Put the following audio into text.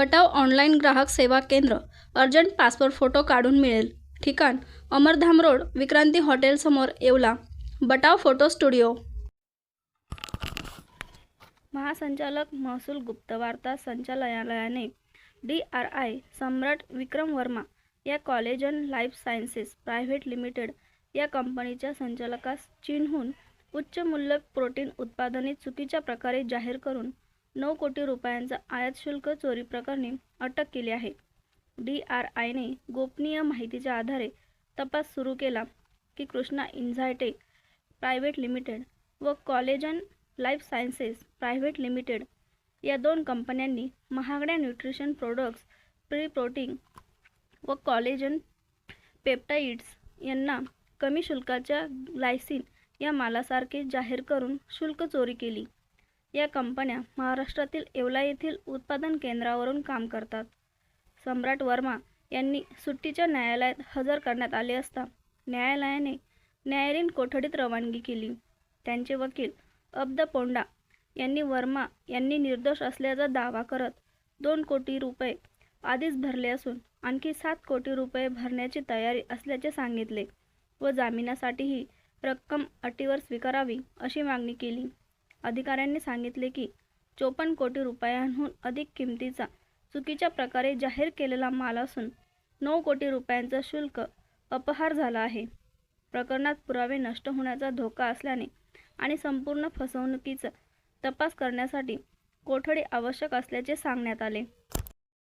बटाव online ग्राहक सेवा केंद्र अर्जंट पासपोर्ट फोटो काढून मिळेल. ठिकाण अमरधाम रोड विक्रांती हॉटेलसमोर येवला. Batav photo studio. महासंचालक महसूल गुप्तवार्ता संचालनालयाने D R I Samrat Vikram Verma या college and life sciences private limited या कंपनीच्या संचालकास चीनहून उच्च मूल्य प्रोटीन उत्पादने चुकीच्या प्रकारे जाहीर करून नऊ कोटी रुपयांचा आयात शुल्क चोरी प्रकरणी अटक केली आहे. डी आर आयने गोपनीय माहितीच्या आधारे तपास सुरू केला की कृष्णा इन्झायटेक प्रायव्हेट लिमिटेड व collagen life sciences private limited या दोन कंपन्यांनी महागड्या न्यूट्रिशन प्रोडक्ट्स प्री प्रोटीन व कॉलेजन पेप्टाइड्स यांना कमी शुल्काच्या ग्लायसिन या मालासारखे जाहीर करून शुल्क चोरी केली. या कंपन्या महाराष्ट्रातील येवला येथील उत्पादन केंद्रावरून काम करतात. सम्राट वर्मा यांनी सुट्टीच्या न्यायालयात हजर करण्यात आले असता न्यायालयाने न्यायालयीन कोठडीत रवानगी केली. त्यांचे वकील अब्द पोंडा यांनी वर्मा यांनी निर्दोष असल्याचा दावा करत दोन कोटी रुपये आधीच भरले असून आणखी सात कोटी रुपये भरण्याची तयारी असल्याचे सांगितले व जामिनासाठीही रक्कम अटीवर स्वीकारावी अशी मागणी केली. अधिकाऱ्यांनी सांगितले की चोपन्न कोटी रुपयांहून अधिक किमतीचा चुकीच्या प्रकारे जाहीर केलेला माल असून नऊ कोटी रुपयांचा शुल्क अपहार झाला आहे. प्रकरणात पुरावे नष्ट होण्याचा धोका असल्याने आणि संपूर्ण फसवणुकीचा तपास करण्यासाठी कोठडी आवश्यक असल्याचे सांगण्यात आले.